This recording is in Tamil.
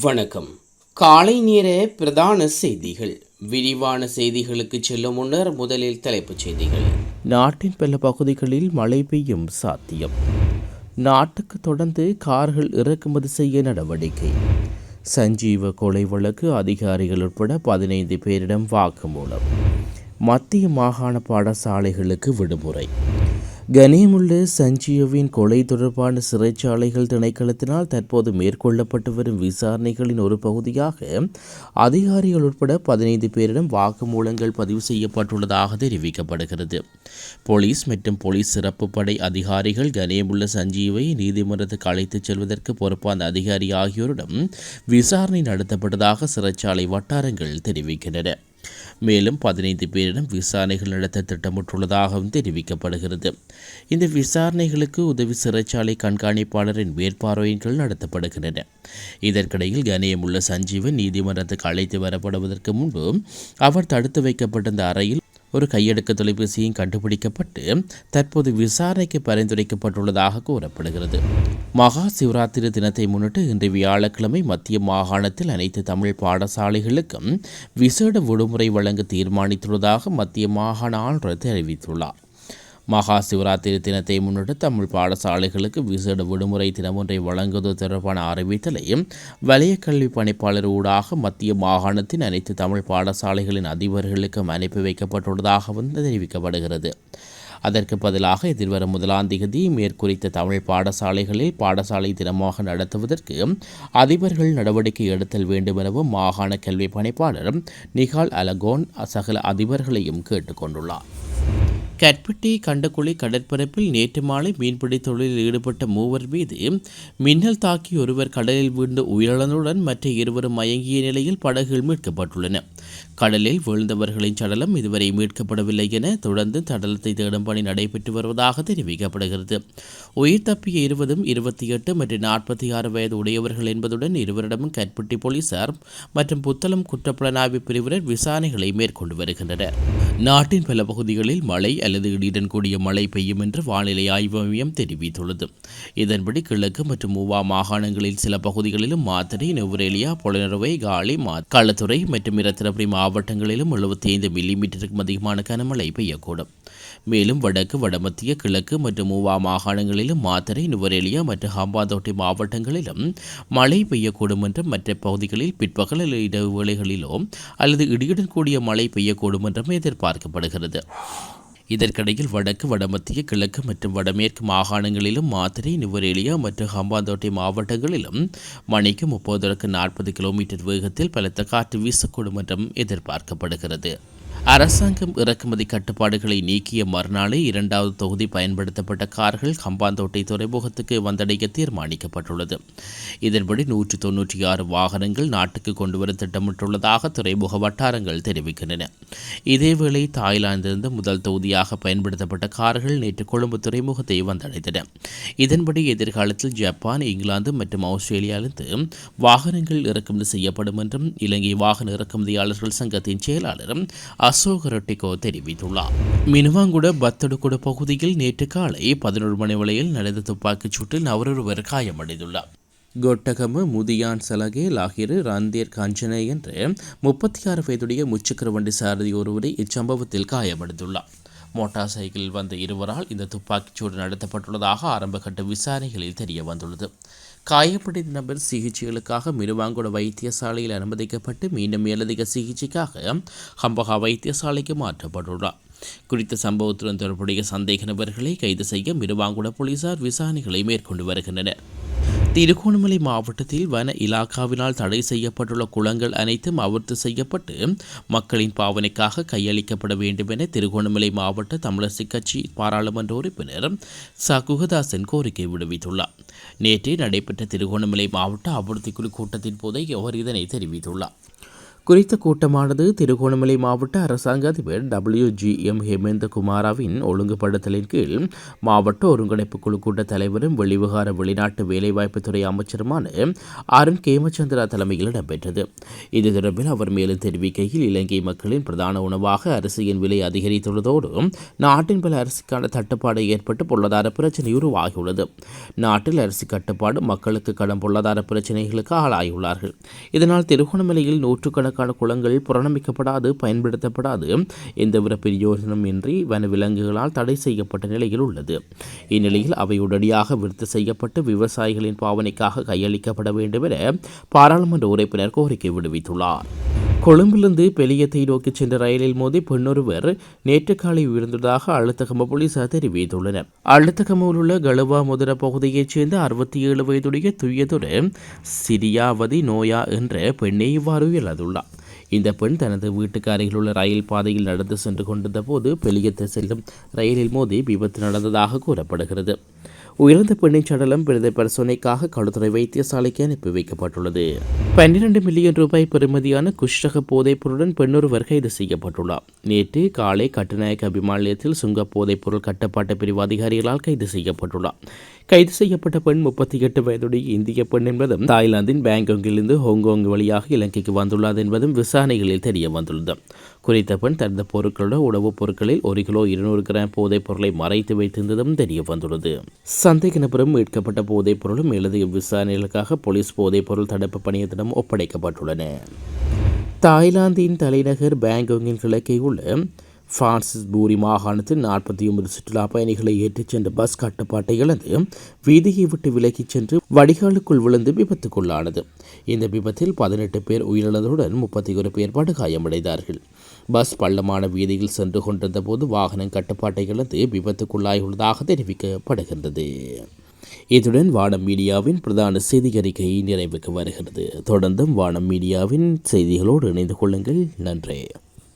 வணக்கம். காலை நேர பிரதான செய்திகள். விரிவான செய்திகளுக்கு செல்லும் முன்னர் முதலில் தலைப்புச் செய்திகள். நாட்டின் பல பகுதிகளில் மழை பெய்யும் சாத்தியம். நாட்டுக்கு தொடர்ந்து கார்கள் இறக்குமதி செய்ய நடவடிக்கை. சஞ்சீவ கொலை வழக்கு அதிகாரிகள் உட்பட பதினைந்து பேரிடம் வாக்குமூலம். மத்திய மாகாண பாடசாலைகளுக்கு விடுமுறை. கனியமுள்ள சஞ்சியோவின் கொலை தொடர்பான சிறைச்சாலைகள் திணைக்களத்தினால் தற்போது மேற்கொள்ளப்பட்டு வரும் விசாரணைகளின் ஒரு பகுதியாக அதிகாரிகள் உட்பட பதினைந்து பேரிடம் வாக்குமூலங்கள் பதிவு செய்யப்பட்டுள்ளதாக தெரிவிக்கப்படுகிறது. போலீஸ் மற்றும் போலீஸ் சிறப்பு படை அதிகாரிகள் கனியமுள்ள சஞ்சீவை நீதிமன்றத்துக்கு அழைத்துச் செல்வதற்கு பொறுப்பான அதிகாரி ஆகியோரிடம் விசாரணை நடத்தப்பட்டதாக சிறைச்சாலை வட்டாரங்கள் தெரிவிக்கின்றன. மேலும் பதினைந்து பேரிடம் விசாரணைகள் நடத்த திட்டமிட்டுள்ளதாகவும் தெரிவிக்கப்படுகிறது. இந்த விசாரணைகளுக்கு உதவி சிறைச்சாலை கண்காணிப்பாளரின் மேற்பார்வையின்கள் நடத்தப்படுகின்றன. இதற்கிடையில் கணியமுள்ள சஞ்சீவன் நீதிமன்றத்துக்கு அழைத்து வரப்படுவதற்கு முன்பு அவர் தடுத்து வைக்கப்பட்டிருந்த அறையில் ஒரு கையெடுக்க தொலைபேசியும் கண்டுபிடிக்கப்பட்டு தற்போது விசாரணைக்கு பரிந்துரைக்கப்பட்டுள்ளதாக கூறப்படுகிறது. மகா சிவராத்திரி தினத்தை முன்னிட்டு இன்று வியாழக்கிழமை மத்திய மாகாணத்தில் அனைத்து தமிழ் பாடசாலைகளுக்கும் விசேட விடுமுறை வழங்க தீர்மானித்துள்ளதாக மத்திய மாகாண ஆளுநர் தெரிவித்துள்ளார். மகா சிவராத்திரி தினத்தை முன்னிட்டு தமிழ் பாடசாலைகளுக்கு விசேட விடுமுறை தினமொன்றை வழங்குவது தொடர்பான அறிவித்தலை வலய கல்வி பணிப்பாளர் ஊடாக மத்திய மாகாணத்தின் அனைத்து தமிழ் பாடசாலைகளின் அதிபர்களுக்கும் அனுப்பி வைக்கப்பட்டுள்ளதாகவும் தெரிவிக்கப்படுகிறது. அதற்கு பதிலாக எதிர்வரும் முதலாம் திகதி மேற்குறித்த தமிழ் பாடசாலைகளில் பாடசாலை தினமாக நடத்துவதற்கு அதிபர்கள் நடவடிக்கை எடுத்தல் வேண்டும் எனவும் மாகாண கல்வி பணிப்பாளர் நிகால் அலகோன் சகல அதிபர்களையும் கேட்டுக்கொண்டுள்ளார். கட்பட்டி கண்டக்குழி கடற்பரப்பில் நேற்று மாலை மீன்பிடி தொழிலில் ஈடுபட்ட மூவர் மீது மின்னல் தாக்கி ஒருவர் கடலில் வீழ்ந்து உயிரிழந்துடன் மற்ற இருவரும் மயங்கிய நிலையில் படகுகள் மீட்கப்பட்டுள்ளன. கடலில் வீழ்ந்தவர்களின் சடலம் இதுவரை மீட்கப்படவில்லை என தொடர்ந்து சடலத்தை தேடும் பணி நடைபெற்று வருவதாக தெரிவிக்கப்படுகிறது. உயிர் தப்பிய இருவதும் இருபத்தி எட்டு மற்றும் நாற்பத்தி ஆறு வயது உடையவர்கள் என்பதுடன் இருவரிடமும் கற்பட்டி போலீசார் மற்றும் புத்தளம் குற்றப்புலனாய்வு பிரிவினர் விசாரணைகளை மேற்கொண்டு வருகின்றனர். நாட்டின் பல பகுதிகளில் மழை அல்லது இடியுடன் கூடிய மழை பெய்யும் என்று வானிலை ஆய்வு மையம் தெரிவித்துள்ளது. இதன்படி கிழக்கு மற்றும் மூவா மாகாணங்களில் சில பகுதிகளிலும் மாத்தனை நெவ்ரேலியா பொலனறுவை காலி மா களத்துறை மற்றும் இரத்திர இரத்தினபுரி மாவட்டங்களிலும் எழுபத்தி ஐந்து மில்லிமீட்டருக்கும் அதிகமான கனமழை பெய்யக்கூடும். மேலும் வடக்கு வடமத்திய கிழக்கு மற்றும் மூவா மாகாணங்களிலும் மாத்தரை நுவரேலியா மற்றும் ஹம்பாந்தோட்டை மாவட்டங்களிலும் மழை பெய்யக்கூடும் என்றும் மற்ற பகுதிகளில் பிற்பகல் அல்லது இரவு வேளைகளிலோ அல்லது இடியுடன் கூடிய மழை பெய்யக்கூடும் என்றும் எதிர்பார்க்கப்படுகிறது. இதற்கிடையில் வடக்கு வடமத்திய கிழக்கு மற்றும் வடமேற்கு மாகாணங்களிலும் மாத்திரை நுவரேலியா மற்றும் ஹம்பாந்தோட்டை மாவட்டங்களிலும் மணிக்கு முப்பதற்கு நாற்பது கிலோமீட்டர் வேகத்தில் பலத்த காற்று வீசக்கூடும் என்றும் எதிர்பார்க்கப்படுகிறது. அரசாங்கம் இறக்குமதி கட்டுப்பாடுகளை நீக்கிய மறுநாளே இரண்டாவது தொகுதி பயன்படுத்தப்பட்ட கார்கள் கம்பாந்தோட்டை துறைமுகத்துக்கு வந்தடைய தீர்மானிக்கப்பட்டுள்ளது. இதன்படி நூற்றி தொன்னூற்றி ஆறு வாகனங்கள் நாட்டுக்கு கொண்டுவர திட்டமிட்டுள்ளதாக துறைமுக வட்டாரங்கள் தெரிவிக்கின்றன. இதேவேளை தாய்லாந்திலிருந்து முதல் தொகுதியாக பயன்படுத்தப்பட்ட கார்கள் நேற்று கொழும்பு துறைமுகத்தை வந்தடைந்தன. இதன்படி எதிர்காலத்தில் ஜப்பான் இங்கிலாந்து மற்றும் ஆஸ்திரேலியாவிலிருந்து வாகனங்கள் இறக்குமதி செய்யப்படும் என்றும் இலங்கை வாகன இறக்குமதியாளர்கள் சங்கத்தின் செயலாளரும் அசோக ரெட்டிகோ தெரிவித்துள்ளார். மினுவாங்குட பத்தடுகுட பகுதியில் நேற்று காலை பதினொரு மணி வரையில் நடந்த துப்பாக்கிச் சூட்டில் அவரொருவர் காயமடைந்துள்ளார். கொட்டகம முதியான் சலகே லாகிரு ரந்தேர் காஞ்சனை என்று முப்பத்தி ஆறு வயதுடைய முச்சக்கர வண்டி சாரதி ஒருவரை இச்சம்பவத்தில் காயமடைந்துள்ளார். மோட்டார் சைக்கிளில் வந்த இருவரால் இந்த துப்பாக்கிச்சூடு நடத்தப்பட்டுள்ளதாக ஆரம்பகட்ட விசாரணைகளில் தெரிய வந்துள்ளது காயப்பட்ட நபர் சிகிச்சைகளுக்காக மிருவாங்குட வைத்தியசாலையில் அனுமதிக்கப்பட்டு மீண்டும் மேலதிக சிகிச்சைக்காக ஹம்பகா வைத்தியசாலைக்கு மாற்றப்பட்டுள்ளார். குறித்த சம்பவத்துடன் தொடர்புடைய சந்தேக நபர்களை கைது செய்ய மிருவாங்குட போலீசார் விசாரணைகளை மேற்கொண்டு வருகின்றனர். திருகோணமலை மாவட்டத்தில் வன இலாக்காவினால் தடை செய்யப்பட்டுள்ள குளங்கள் அனைத்தும் அவிர்த்து செய்யப்பட்டு மக்களின் பாவனைக்காக கையளிக்கப்பட வேண்டும் என திருகோணமலை மாவட்ட தமிழரசு கட்சி பாராளுமன்ற உறுப்பினர் ச குகதாசன் கோரிக்கை விடுவித்துள்ளார். நேற்றே நடைபெற்ற திருகோணமலை மாவட்ட அபிவிருத்தி குழு கூட்டத்தின் போதே அவர் இதனை தெரிவித்துள்ளார். குறித்த கூட்டமானது திருகோணமலை மாவட்ட அரசாங்க அதிபர் டபிள்யூ ஜி எம் ஹேமேந்த குமாராவின் ஒழுங்குபடுத்தலின் கீழ் மாவட்ட ஒருங்கிணைப்பு குழு கூட்ட தலைவரும் வெளிவிகார வெளிநாட்டு வேலைவாய்ப்புத்துறை அமைச்சருமான அருண் கேமச்சந்திரா தலைமையில் இடம்பெற்றது. இது தொடர்பில் அவர் மேலும் தெரிவிக்கையில் இலங்கை மக்களின் பிரதான உணவாக அரிசியின் விலை அதிகரித்துள்ளதோடு நாட்டின் பல அரிசிக்கான தட்டுப்பாடு ஏற்பட்டு பொருளாதார பிரச்சினை உருவாகியுள்ளது. நாட்டில் அரிசி கட்டுப்பாடு மக்களுக்கு கடும் பொருளாதார பிரச்சினைகளுக்கு ஆளாகியுள்ளார்கள். இதனால் திருகோணமலையில் நூற்றுக்கணக்கான குளங்கள் புறணமிக்கப்படாது பயன்படுத்தப்படாது. எந்தவித பிரயோஜனம் இன்றி வனவிலங்குகளால் தடை செய்யப்பட்ட நிலையில் உள்ளது. இந்நிலையில் அவை உடனடியாக விருத்தி செய்யப்பட்டு விவசாயிகளின் பாவனைக்காக கையளிக்கப்பட வேண்டும் என பாராளுமன்ற உறுப்பினர் கோரிக்கை விடுவித்துள்ளார். கொழும்பிலிருந்து பெலியத்தை நோக்கி சென்ற ரயிலில் மோதி பெண்ணொருவர் நேற்று காலை உயர்ந்ததாக அழுத்தகம போலீசார் தெரிவித்துள்ளனர். அழுத்தகமில் உள்ள கலுவா முதல பகுதியைச் சேர்ந்த அறுபத்தி ஏழு வயதுடைய துயதொரு சிரியாவதி நோயா என்ற பெண்ணை இவ்வாறு உயிரிழந்துள்ளார் இந்த பெண் தனது வீட்டுக்கு அருகில் உள்ள ரயில் பாதையில் நடந்து சென்று கொண்டிருந்த போது பெலியத்தை செல்லும் ரயிலில் மோதி விபத்து நடந்ததாக கூறப்படுகிறது. உயர்ந்த பெண்ணின் சடலம் பிரத பரிசோதனைக்காக களுத்துறை வைத்தியசாலைக்கு அனுப்பி வைக்கப்பட்டுள்ளது. பன்னிரண்டு மில்லியன் ரூபாய் பெறுமதியான குஷ்டக போதைப் பொருளுடன் பெண்ணொருவர் கைது செய்யப்பட்டுள்ளார். நேற்று காலை கட்டுநாயக்க அபிமாலயத்தில் சுங்க போதைப் பொருள் கட்டுப்பாட்டு பிரிவு அதிகாரிகளால் கைது செய்யப்பட்டுள்ளார். கைது செய்யப்பட்ட பெண் முப்பத்தி எட்டு வயதுடைய இந்திய பெண் என்பதும் தாய்லாந்தின் பேங்காங்கிலிருந்து ஹாங்காங் வழியாக இலங்கைக்கு வந்துள்ளது என்பதும் விசாரணைகளில் தெரிய வந்துள்ளது குறித்த பெண் தனது பொருட்களோட உணவுப் பொருட்களில் ஒரு கிலோ இருநூறு கிராம் போதைப் பொருளை மறைத்து வைத்திருந்ததும் தெரிய வந்துள்ளது சந்தேக நபரும் மீட்கப்பட்ட போதைப் பொருளும் எழுதிய விசாரணைகளுக்காக போலீஸ் போதைப் பொருள் தடுப்பு பணியத்திடம் ஒப்படைக்கப்பட்டுள்ளன. தாய்லாந்தின் தலைநகர் பேங்காங்கின் கிழக்கே உள்ள பிரான்சிஸ் பூரி மாகாணத்தில் நாற்பத்தி ஒன்பது சுற்றுலா பயணிகளை ஏற்றிச் சென்ற பஸ் கட்டுப்பாட்டை இழந்து வீதியை விட்டு விலகிச் சென்று வடிகாலுக்குள் விழுந்து விபத்துக்குள்ளானது. இந்த விபத்தில் பதினெட்டு பேர் உயிரிழந்ததுடன் முப்பத்தி ஒரு பேர் படுகாயமடைந்தார்கள். பஸ் பள்ளமான வீதியில் சென்று கொண்டிருந்த போது வாகனம் கட்டுப்பாட்டை இழந்து விபத்துக்குள்ளாகியுள்ளதாக தெரிவிக்கப்படுகின்றது. இத்துடன் வானம் மீடியாவின் பிரதான செய்தி அறிக்கை நிறைவுக்கு வருகிறது. தொடர்ந்தும் வானம் மீடியாவின் செய்திகளோடு இணைந்து கொள்ளுங்கள். நன்றி.